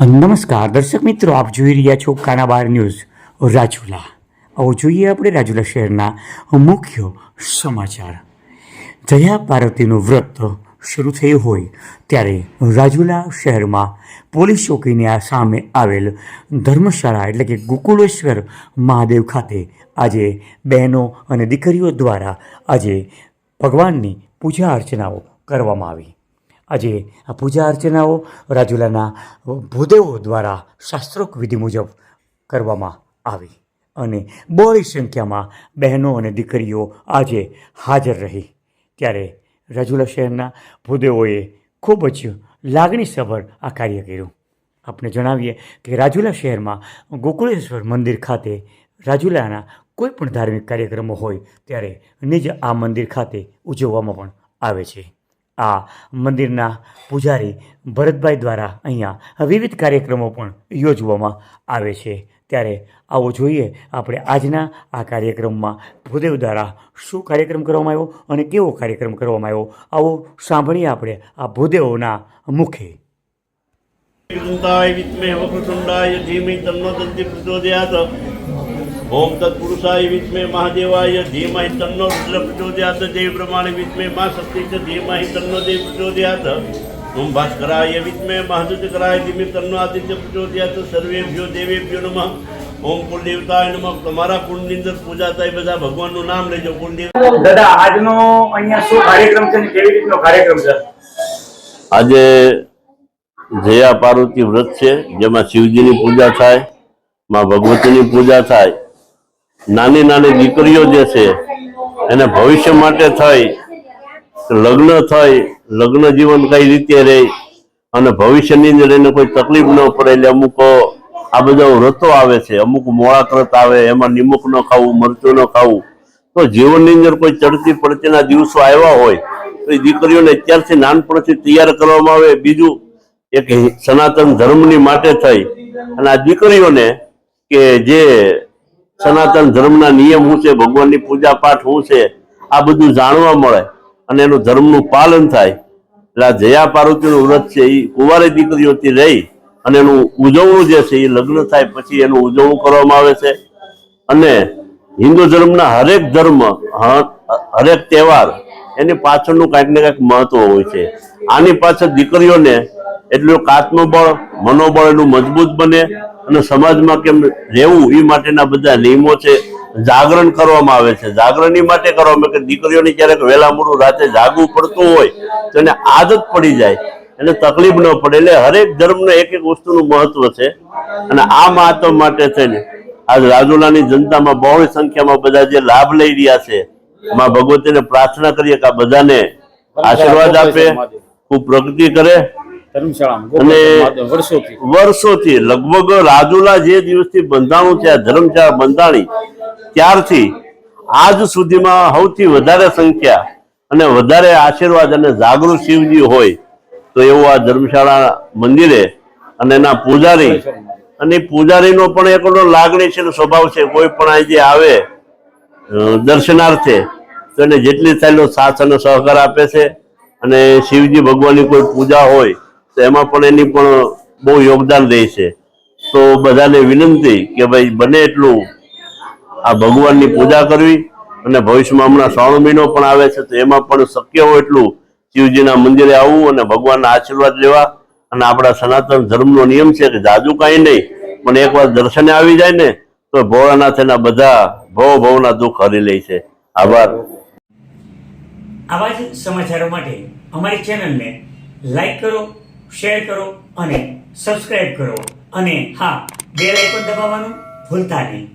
નમસ્કાર. દર્શક મિત્રો, આપ જોઈ રહ્યા છો કાનાબાર ન્યૂઝ, રાજુલા. આવો જોઈએ આપણે રાજુલા શહેરના મુખ્ય સમાચાર. જયા પાર્વતીનું વ્રત શરૂ થયું હોય ત્યારે રાજુલા શહેરમાં પોલીસ ચોકીની આ સામે આવેલ ધર્મશાળા એટલે કે ગોકુળેશ્વર મહાદેવ ખાતે આજે બહેનો અને દીકરીઓ દ્વારા આજે ભગવાનની પૂજા અર્ચનાઓ કરવામાં આવી. આજે આ પૂજા અર્ચનાઓ રાજુલાના ભૂદેવો દ્વારા શાસ્ત્રોક્ત વિધિ મુજબ કરવામાં આવી. અને બહોળી સંખ્યામાં બહેનો અને દીકરીઓ આજે હાજર રહી. ત્યારે રાજુલા શહેરના ભૂદેવોએ ખૂબ જ લાગણીસભર આ કાર્ય કર્યું. આપણે જણાવીએ કે રાજુલા શહેરમાં ગોકુળેશ્વર મંદિર ખાતે રાજુલાના કોઈ પણ ધાર્મિક કાર્યક્રમો હોય ત્યારે નિજ આ મંદિર ખાતે ઉજવવામાં પણ આવે છે. આ મંદિરના પૂજારી ભરતભાઈ દ્વારા અહીંયા વિવિધ કાર્યક્રમો પણ યોજવામાં આવે છે. ત્યારે આવો જોઈએ આપણે આજના આ કાર્યક્રમમાં ભૂદેવ દ્વારા શું કાર્યક્રમ કરવામાં આવ્યો અને કેવો કાર્યક્રમ કરવામાં આવ્યો. આવો સાંભળીએ આપણે આ ભૂદેવોના મુખે. વિદ્મહે વક્રતુંડાય ઓમ તત્પુરુષાય વિદ્મહે મહાદેવાય ધીમહિ તન્નો રુદ્ર પ્રચોદયાત દેવ પ્રમાણે વિદ્મહે મા શક્તિ ચ ધીમહિ તન્નો દેવ પ્રચોદયાત ઓમ ભાસ્કરાય વિદ્મહે મહાદુતકરાય ધીમે તન્નો આદિત્ય પ્રચોદયાત સર્વેભ્યો દેવેભ્યો નમઃ. ઓમ કુલદેવતાય નમઃ. તમારા કુળની અંદર પૂજા થાય બધા ભગવાનનું નામ લેજો કુલદેવ. દાદા આજનો અહીંયા શું કાર્યક્રમ છે કેવી રીતનો કાર્યક્રમ છે? આજે જયા પાર્વતી વ્રત છે જેમાં શિવજીની પૂજા થાયમાં ભગવતીની પૂજા થાય નાની નાની દીકરીઓ જે છે, એને ભવિષ્ય માટે થઈ, લગ્ન થઈ, લગ્ન જીવન કઈ રીતે રહે, અને ભવિષ્યની અંદર એને કોઈ તકલીફ ન પડે એટલે અમુક આ બધા વ્રતો આવે છે, અમુક મોળાક્રત આવે, એમાં નિમક ન ખાવું, મરચું ન ખાવું. તો જીવનની અંદર કોઈ ચડતી પડતીના દિવસો આવ્યા હોય, તો એ દીકરીઓને અત્યારથી નાનપણથી તૈયાર કરવામાં આવે. બીજું એક સનાતન ધર્મની માટે થઈ. અને આ દીકરીઓને કે જે સનાતન ધર્મના નિયમ શું છે? ભગવાનની પૂજા પાઠ શું છે? આ બધું જાણવા મળે અને એનું ધર્મનું પાલન થાય. એટલે આ જયા પાર્વતીનું વ્રત છે એ કુંવારી દીકરીઓથી રહી અને એનું ઉજવણું જે છે એ લગ્ન થાય પછી એનું ઉજવણું કરવામાં આવે છે. અને હિન્દુ ધર્મના હરેક ધર્મ હરેક તહેવાર એની પાછળનું કાંઈક ને કાંઈક મહત્વ હોય છે. આની પાછળ દીકરીઓને એટલું આત્મબળ, મનોબળ એનું મજબૂત બને અને સમાજમાં કેમ રહેવું એ માટેના બધા નિયમો છે, જાગરણ કરવામાં આવે છે. જાગરણ માટે કરવામાં કે દીકરીઓને ક્યારેક વહેલા મોડું રાતે જાગવું પડતું હોય તો એને આદત પડી જાય. એને તકલીફ ન પડે. એટલે હરેક ધર્મનો એક એક વસ્તુનું મહત્વ છે. અને આ મહત્વ માટે છે ને આજ રાજુલાની જનતામાં બહોળી સંખ્યામાં બધા જે લાભ લઈ રહ્યા છે માં ભગવતીને પ્રાર્થના કરીએ કે આ બધાને આશીર્વાદ આપે ખૂબ પ્રગતિ કરે. અને વર્ષોથી. લગભગ રાજુલા જે દિવસથી બંધાણું છે ધર્મશાળા બંધાણી ત્યારથી આજ સુધીમાં સૌથી વધારે સંખ્યા અને વધારે આશીર્વાદ અને જાગૃત શિવજી હોય તો એવું આ ધર્મશાળા મંદિરે અને એના પૂજારી અને પૂજારીનો પણ એકલો લાગણી છે સ્વભાવ છે કોઈ પણ અહીં જે આવે દર્શનાર્થે. તો એને જેટલી થાય એટલો સાથ અને સહકાર આપે છે. અને શિવજી ભગવાનની કોઈ પૂજા હોય, તો એમાં પણ એની પણ બહુ યોગદાન રહે છે. તો બધાને વિનંતી કે ભાઈ બને એટલું આ ભગવાનની પૂજા કરવી. અને ભવિષ્યમાં હમણાં શ્રાવણ મહિનો પણ આવે છે, તો એમાં પણ શક્ય હોય એટલું શિવજીના મંદિરે આવવું અને ભગવાનના આશીર્વાદ લેવા. અને આપણા સનાતન ધર્મનો નિયમ છે કે જાજુ કાંઈ નહીં, પણ એકવાર દર્શને આવી જાય ને, તો ભોળાનાથ એના બધા ભવ બહુના દુઃખ હરી લે છે. આભાર. આવા જ સમાચારો માટે અમારી ચેનલને લાઈક કરો, શેર કરો અને સબસ્ક્રાઇબ કરો. અને હા, બેલ પણ દબાવવાનું ભૂલતા નહીં.